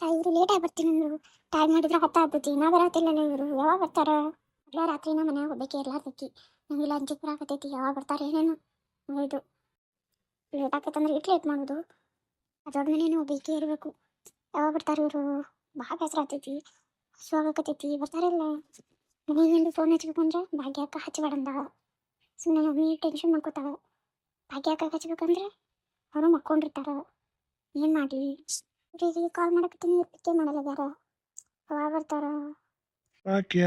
ಇವರು ಲೇಟಾಗಿ ಬರ್ತೀನಿ ಅಂದ್ರು. ಟೈಮ್ ಮಾಡಿದ್ರೆ ಹತ್ತಾಗ್ತೈತಿ ನಾ ಬರತ್ತಿಲ್ಲಲ್ಲ ಇವರು. ಯಾವಾಗ ಬರ್ತಾರ? ಎಲ್ಲ ರಾತ್ರಿನ ಮನ್ಯಾಗ ಹೋಗ್ಬೇಕು ಇರ್ಲಾರ್ದಕ್ಕಿ ನಂಗೆ ಇಲ್ಲ ಅಂಜಿಕ್ ಬರಾಕತ್ತೈತಿ ಯಾವಾಗ ಬರ್ತಾರೆ ಏನೇನು. ಹೌದು. ಲೇಟ್ ಆಕತ್ತಂದ್ರೆ ಇಟ್ಟು ಲೇಟ್ ಮಾಡೋದು. ದೊಡ್ಡ ಮನೇನು ಹೋಗ್ಬೇಕೇ ಇರಬೇಕು. ಯಾವಾಗ ಬರ್ತಾರೆ ಇವರು? ಭಾಳ ಬೇಸರ ಆಗ್ತೈತಿ. ಹಸು ಆಗಕತ್ತೈತಿ. ಬರ್ತಾರಿಲ್ಲ ನೀವೇನು ಫೋನ್ ಹಚ್ಬೇಕಂದ್ರೆ ಭಾಗ್ಯಕ್ಕ ಹಚ್ಚಬೇಡಂದ ಸುಮ್ಮನೆ ಮಮ್ಮಿ ಟೆನ್ಷನ್ ಮಾಡ್ಕೋತಾಳ. ಭಾಗ್ಯಕ್ಕ ಹಚ್ಬೇಕಂದ್ರೆ ಅವರು ಮಕ್ಕೊಂಡಿರ್ತಾರ. ಏನು ಮಾಡಿ ಇವ್ರಿಗೆ ಕಾಲ್ ಮಾಡಕತ್ತೀನಿ ಪಿಕ್ಕೆ ಮಾಡಲ್ಲ ಯಾರ ಯಾವಾಗ ಬರ್ತಾರ. ಓಕೆ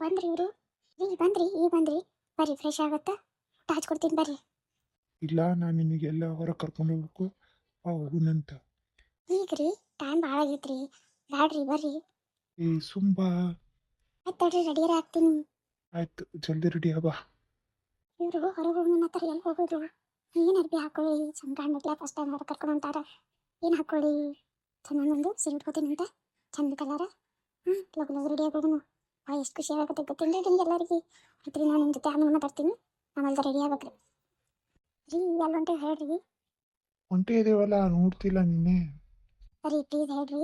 ಬಂದ್ರಿ ಇವರು. ರೀ ಬಂದ್ರಿ ಈ ಬಂದ್ರಿ. ಬರ್ರಿ ಫ್ರೆಶ್ ಆಗುತ್ತಾ. ಊಟ ಹಚ್ಕೊಡ್ತೀನಿ ಬರ್ರಿ. ಇಲ್ಲ ನಾನು ನಿನಗೆಲ್ಲ ಹೊರ ಕರ್ಕೊಂಡು ಹೋಗ್ಬೇಕು. ಆ ಹುನಂತ ಈಗ ರೀ ಟೈಮ್ ಭಾಳ ಆಗೈತ್ರಿ. ಬ್ಯಾಡ್ರಿ ಬರ್ರಿ. ಏ ಸುಂಬಾ ಆಯ್ತು ತಡ್ರಿ ರೆಡಿಯರ್ ಆಗ್ತೀನಿ. ಆಯ್ತು ಜಲ್ದಿ ರೆಡಿ ಬಾ. ಇವರು ಹೊರಗೆ ಹೋಗಿ ನನ್ನ ಹತ್ರ ಎಲ್ಲಿ ಹೋಗೋದು ಏನು ಅರ್ಬಿ ಹಾಕೊಳ್ಳಿ ಸಂಕ್ರಾಂತಿ ಫಸ್ಟ್ ಟೈಮ್ ಹೊರ ಕರ್ಕೊಂಡು ಹೊಂಟಾರ. ಏನು ಹಾಕೊಳ್ಳಿ? ಚೆನ್ನಾಗೊಂದು ಸೀರೆ ಉಟ್ಕೋತೀನಿ ಅಂತ ಚಂದ ಕಲರ. ಹ್ಞೂ ಲಗು ಲಗು ರೆಡಿ ಆಗೋನು ಆ ಎಷ್ಟು ಖುಷಿ ಆಗತ್ತೆ ಗೊತ್ತಿಲ್ಲ ನಿಮ್ಗೆ ಎಲ್ಲರಿಗೆ. ಆಯ್ತು ನಾನು ನಿಮ್ಮ ಜೊತೆ ಆಮೇಲೆ ಮಾತಾಡ್ತೀನಿ. ಆಮೇಲೆ ರೆಡಿ ಆಗ್ಬೇಕ್ರಿ. ರೀ ಎಲ್ಲ ಹೊಂಟೆ ಹೇಳ್ರಿ? ಹೊಂಟೆ ಇದೆವಲ್ಲ ನೋಡ್ತಿಲ್ಲ ನಿನ್ನೆ. ಸರಿ ಪ್ಲೀಸ್ ಹೇಳ್ರಿ.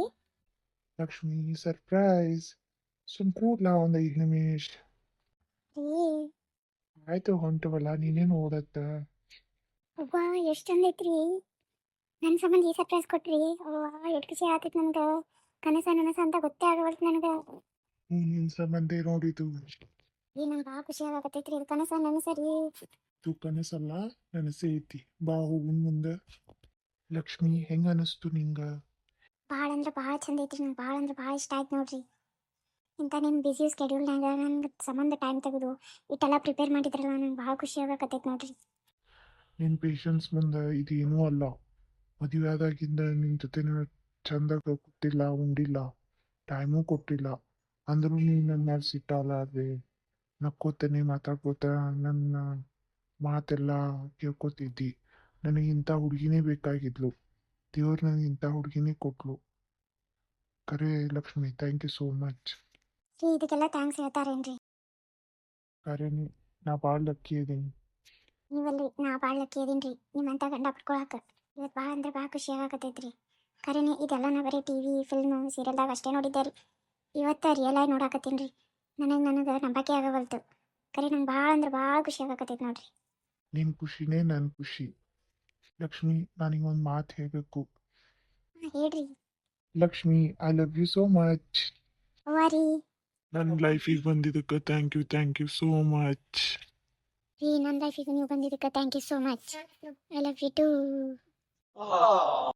ಲಕ್ಷ್ಮಿ ಸರ್ಪ್ರೈಸ್ ಸುಮ್ ಕೂಡ್ಲ ಒಂದು ಐದು ನಿಮಿಷ. ರೀ. ಆಯ್ತು ಹೊಂಟವಲ್ಲ ನೀನೇನು ಓದತ್ತ ಅವ್ವ ಎಷ್ಟು ಚಂದ ಐತ್ರಿ. ನನ್ನ ಸಂಬಂಧ ಈ ಸರ್ಪ್ರೈಸ್ ಕೊಟ್ರಿ. ಎಷ್ಟು ಖುಷಿ ಆಗ್ತಿತ್ತು ನನಗೆ. ಕನಸ ನನಸ ಅಂತ ಗೊತ್ತೇ ಆಗವಲ್ತು ನನಗೆ. ನಿನ್ನ ಸಂಬಂಧ ನೋಡಿದ್ದು ಈ ನಂಗೆ ಭಾಳ ಖುಷಿ ಆಗತ್ತೈತ್ರಿ ಇದು ಕನಸ ನನಸರಿ ಇದು ಕನಸಲ್ಲ ನನಸೇ ಐತಿ. ಬಾ ಹೋಗುನ್ ಮುಂದೆ. ಲಕ್ಷ್ಮಿ ಹೆಂಗ ಅನಿಸ್ತು ನಿಂಗ? ಭಾಳ ಅಂದ್ರೆ ಭಾಳ ಚಂದ ಐತ್ರಿ. ನಂಗೆ ಭಾಳ ಅಂದ್ರೆ ಭಾಳ ಇಷ್ಟ ಆಯ್ತು ನೋಡ್ರಿ. ಇಂಥ ನಿಮ್ಮ ಬಿಸಿ ಸ್ಕೆಡ್ಯೂಲ್ನಾಗ ನಂಗೆ ಸಂಬಂಧ ಟೈಮ್ ತೆಗೆದು ಇಟ್ಟೆಲ್ಲ ಪ್ರಿಪೇರ್ ಮಾಡಿದ್ರಲ್ಲ ನಂಗೆ ಭಾಳ ಖುಷಿ ಆಗಕತ್ತೈತಿ ನೋಡ್ರಿ. ನಿನ್ನ ಪೇಷನ್ಸ್ ಮುಂದೆ ಇದೇನೂ ಅಲ್ಲ. ಮದುವೆ ಆದಾಗಿಂದ ನಿನ್ನ ಜೊತೆ ನಾನು ಚಂದಾಗ ಕೂತಿಲ್ಲ ಉಂಡಿಲ್ಲ ಟೈಮೂ ಕೊಟ್ಟಿಲ್ಲ. ಅಂದ್ರೂ ನೀನು ನನ್ನ ಮೇಲೆ ಸಿಟ್ಟಲ್ಲ ಅದೇ ನಕ್ಕೋತೇನೆ ಮಾತಾಡ್ಕೋತ ನನ್ನ ಮಾತೆಲ್ಲ ಕೇಳ್ಕೊತಿದ್ದಿ. ನನಗೆ ಇಂಥ ಹುಡುಗಿನೇ ಬೇಕಾಗಿದ್ಲು. ದೇವ್ರು ನನಗೆ ಇಂಥ ಹುಡುಗಿನೇ ಕೊಟ್ಲು. ಕರೆ Lakshmi thank you so much ರೀ ಇದಕ್ಕೆಲ್ಲ ಥ್ಯಾಂಕ್ಸ್ ಹೇಳ್ತಾರೇನ್ರಿ? ಕರೆ ನೀ- ಭಾಳ ಲಕ್ಕಿ ಇದೀನಿ. ನೀವಲ್ಲಿ ನಾ ಭಾಳ ಲಕ್ಕಿ ರೀ ನಿಮ್ಮಂತ ಗಂಡ ಪಡ್ಕೊಳಕ್ಕೆ. ಇವತ್ತು ಭಾಳ ಅಂದ್ರೆ ಭಾಳ ಖುಷಿ ಆಗಕತ್ತೈತ್ರಿ ಖರೇನೆ ಇದೆಲ್ಲ ನಾ ಬರೀ ಟಿ ವಿ ಫಿಲ್ಮು ಸೀರಿಯಲ್ದಾಗ ಅಷ್ಟೇ ನೋಡಿದ್ದೆ ರೀ. ಇವತ್ತು ರಿಯಲ್ ಆಗಿ ನೋಡಾಕತ್ತೀನಿ ರೀ. ನನಗೆ ನನಗೆ ನಂಬಕೆ ಆಗವಲ್ತು. ಖರೆ ನಂಗೆ ಭಾಳ ಅಂದ್ರೆ ಭಾಳ ಖುಷಿ ಆಗಕತ್ತೈತೆ ನೋಡ್ರಿ. ನಿನ್ನ ಖುಷಿನೇ ನನ್ನ ಖುಷಿ. ಲಕ್ಷ್ಮಿ ನನಗೆ ಒಂದು ಮಾತು ಹೇಳಬೇಕು. ಹಾ, ಹೇಳ್ರಿ. Lakshmi I love you so much ಅವ್ವ ರೀ. ನನ್ನ ಲೈಫಿಗೆ ಬಂದಿದ್ದಕ್ಕೆ thank you thank you so much ಈ ನನ್ನ ಲೈಫಿಗೆ ನೀವು ಬಂದಿದ್ದಕ್ಕೆ thank you so much I love you too あ。